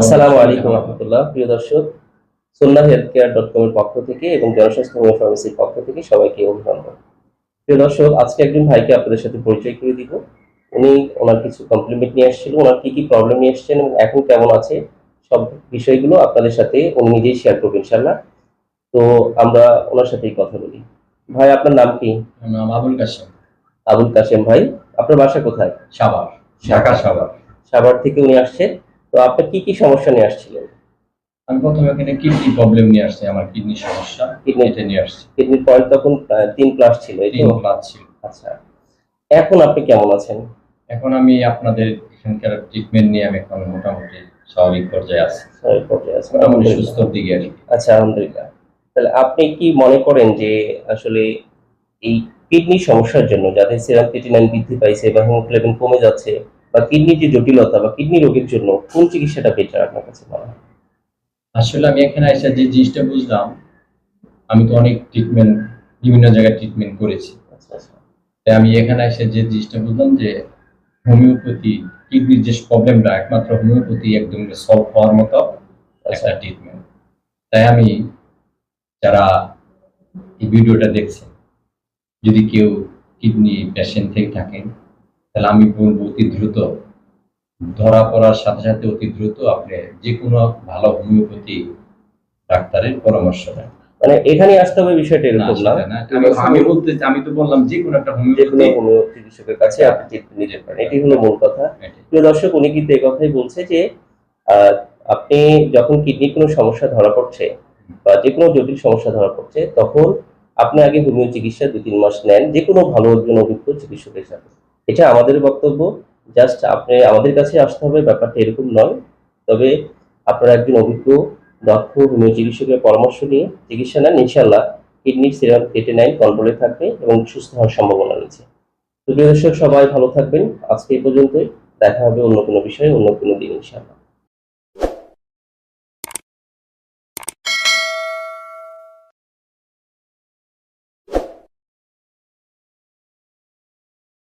আসসালামু আলাইকুম রহমতুল্লাহ প্রিয় দর্শক Sunna health care dot com এর পক্ষ থেকে এবং জনস্বাস্থ্য হোমিও ফার্মেসির পক্ষ থেকে সবাইকে অভিনন্দন। প্রিয় দর্শক আজকে একজন ভাইকে আপনাদের সাথে পরিচয় করে দিব। উনি ওনার কিছু কমপ্লিমেন্ট নিয়ে এসেছিল ওনার কি কি প্রবলেম নিয়ে এসেছেন এবং এখন কেমন আছে সব বিষয়গুলো আপনাদের সাথে উনি নিজেই শেয়ার করবেন ইনশাল্লাহ তো আমরা ওনার সাথেই কথা বলি। ভাই আপনার নাম কি? নাম আবুল কাশেম। আবুল কাশেম ভাই আপনার বাসা কোথায়? সাভার। ঢাকা সাভার। সাভার থেকে উনি আসছেন। তো আপনি কি কি সমস্যা নিয়ে আসছিলেন? আমি প্রথমে এখানে কিডনি প্রবলেম নিয়ে আসছি আমার কিডনি সমস্যা। Kidney- এটা নিয়ে আসছি। কিডনির পয়েন্ট তখন তিন প্লাস ছিল এই তিন তো প্লাস ছিল। আচ্ছা। এখন আপনি কেমন আছেন? এখন আমি আপনাদের এখানকার ট্রিটমেন্ট নিয়ে আমি এখন মোটামুটি স্বাভাবিক পর্যায়ে আছি। স্বাভাবিক পর্যায়ে আছেন। মোটামুটি। সুস্থর দিকে আর আচ্ছা আলহামদুলিল্লাহ। তাহলে আপনি কি মনে করেন যে আসলে এই কিডনি সমস্যার জন্য যাদের সেরাম ক্রিটিনাইন বৃদ্ধি পাইছে বা হিমোগ্লোবিন কমে যাচ্ছে বা কিডনির যে জটিলতা বা কিডনি রোগের জন্য কোন চিকিৎসাটা বেটার আপনার কাছে মনে হয়? আসলে আমি এখানে এসে যে জিনিসটা বুঝলাম আমি তো অনেক ট্রিটমেন্ট বিভিন্ন জায়গায় ট্রিটমেন্ট করেছি। আচ্ছা আচ্ছা। তাই আমি এখানে এসে যে জিনিসটা বুঝলাম যে হোমিওপ্যাথি কিডনির যে প্রবলেমটা একমাত্র হোমিওপ্যাথি একদম সলভ হওয়ার মতো আচ্ছা। একটা ট্রিটমেন্ট তাই আমি যারা এই ভিডিওটা দেখছেন যদি কেউ কিডনি পেশেন্ট থেকে থাকেন তাহলে আমি বলব অতি দ্রুত। ধরা পড়ার সাথে সাথে অতি দ্রুত আপনি যে কোনো ভালো হোমিওপ্যাথি ডাক্তারের পরামর্শ নেন। মানে এখানে আসতে হবে বিষয়টা না, এরকম না আমি- বলতে আমি তো বললাম যে কোনো একটা যে কোনো হোমিওপ্যাথি চিকিৎসকের কাছে আপনি ট্রিটমেন্ট নিতে পারেন। এটি হলো মূল কথা। প্রিয় দর্শক উনি কিন্তু এই কথাই বলছে যে আহ, আপনি যখন কিডনির কোনো সমস্যা ধরা পড়ছে বা যে কোনো জটিল সমস্যা ধরা পড়ছে তখন আপনি আগে হোমিও চিকিৎসা দু তিন মাস নেন। যে কোনো ভালো একজন অভিজ্ঞ চিকিৎসকের সাথে। এটা আমাদের বক্তব্য। জাস্ট আপনি আমাদের কাছে আসতে হবে, ব্যাপারটা এরকম নয়। তবে আপনারা একজন অভিজ্ঞ, দক্ষ হোমিও চিকিৎসকের পরামর্শ নিয়ে চিকিৎসা নেন ইনশাল্লাহ কিডনির সিরাম এইটি নাইন কন্ট্রোলে থাকবে এবং সুস্থ হওয়ার সম্ভাবনা রয়েছে। তো প্রিয় দর্শক, সবাই ভালো থাকবেন। আজকে এই পর্যন্তই। দেখা হবে অন্য কোনো বিষয়ে, অন্য কোনো দিন, ইনশাআল্লাহ।